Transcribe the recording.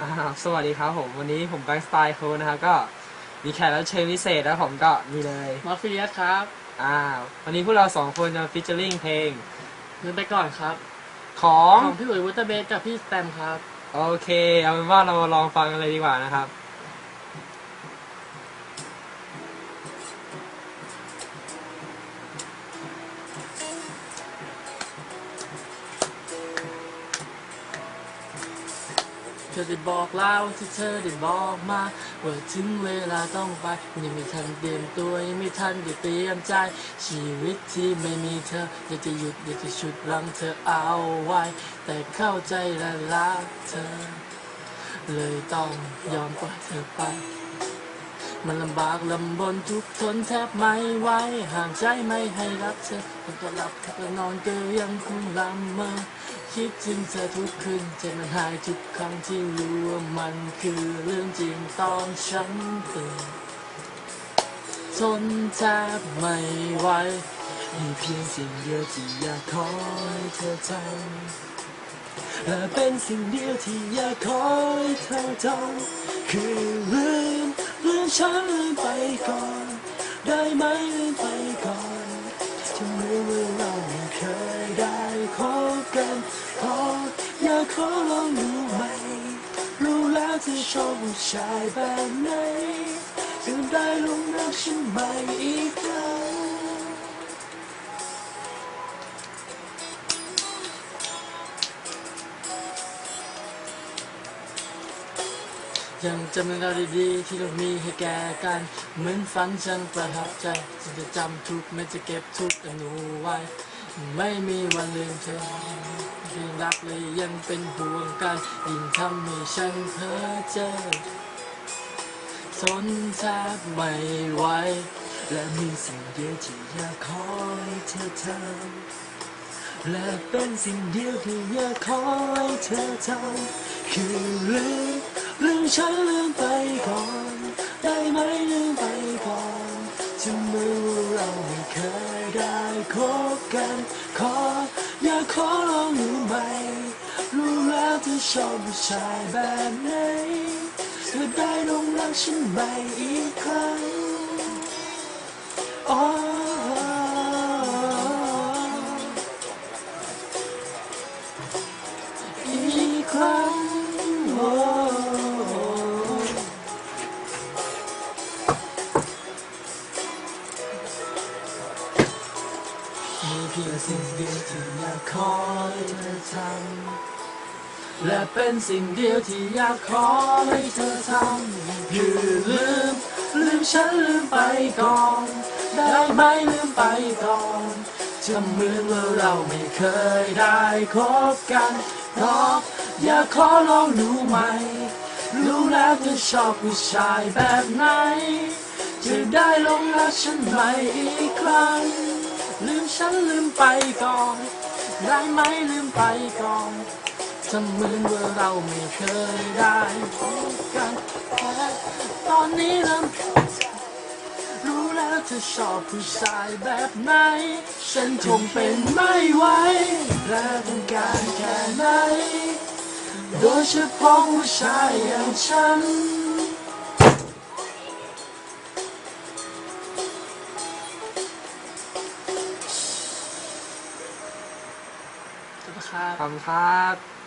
อ่าสวัสดีครับผม วันนี้ผมแบงค์สไตล์โคนะครับก็มีแขกรับเชิญพิเศษแล้วผมก็มีเลยมอสฟิเลียสครับ อ่า วันนี้พวกเราสองคนจะฟิชเจอริงเพลงนึกไปก่อนครับ ของของพี่อุ๋ยวุตเตอร์เบสกับพี่สแตมครับ โอเค เอาเป็นว่าเรามาลองฟังกันเลยดีกว่านะครับ เธอได้บอกเล่าที่เธอได้บอกมาว่าถึงเวลาต้องไปยังไม่ทันเตรียมตัวยังไม่ทันได้เตรียมใจ ชีวิตที่ไม่มีเธออยากจะหยุดอยากจะชุดลังเธอเอาไว้ แต่เข้าใจและรักเธอ เลยต้องยอมปล่อยเธอไปมันลำบากลำบนทุกทนแทบไม่ไหวห่างใจไม่ให้รักเธอตั้งหลับตั้งแต่นอนก็ยังคงลำเมอ คิดถึงเธอทุกคืนใจมันหายทุกครั้งที่รู้ว่ามันคือเรื่องจริงตอนฉันตื่นทนแทบไม่ไหวมีเพียงสิ่งเดียวที่อยากขอให้เธอทำและเป็นสิ่งเดียวที่อยากขอให้เธอทำคือลืมลืมฉันลืมไปก่อน ได้ไหมลืมไป ชอบผู้ชายแบบไหนจะได้ลงรักฉันใหม่อีกครั้งยังจำเรื่องราวดีๆที่เรามีให้แก่กัน เหมือนฝันฉันประทับใจฉันจะจำทุกไม่จะเก็บทุกอนุไว้ ไม่มีวันลืมเธอ เพียงรักเลยยังเป็นห่วงกันยิ่งทำให้ฉันเพ้อเจอทนแทบไม่ไหวและมีสิ่งเดียวที่อยากขอให้เธอทำและเป็นสิ่งเดียวที่อยากขอให้เธอทำคือลืมลืมฉันลืมไปก่อน ได้ไหมลืมไปก่อนจะเมื่อเราไม่เคยได้คบกันขออยากขอ รู้แล้วเธอชอบผู้ชายแบบไหน เธอได้ลงรักฉันใหม่อีกครั้ง มีเพียงสิ่งเดียวที่อยากขอให้เธอทำและเป็นสิ่งเดียวที่อยากขอให้เธอทำคือลืม ลืมฉันลืมไปก่อน ได้ไหมลืมไปก่อนจะเหมือนว่าเราไม่เคยได้คบกันเพราะอยากขอลองดูไหมรู้แล้วเธอชอบผู้ชายแบบไหน จะได้ลงรักฉันใหม่อีกครั้ง ลืมฉันลืมไปก่อน ได้ไหมลืมไปก่อนจะเหมือนว่าเราไม่เคยได้พบกันแต่ตอนนี้เริ่มรู้แล้วเธอชอบผู้ชายแบบไหน ฉันคงเป็นไม่ไหวและต้องการแค่ไหน โดยเฉพาะผู้ชายอย่างฉัน ครับ ขอบคุณครับ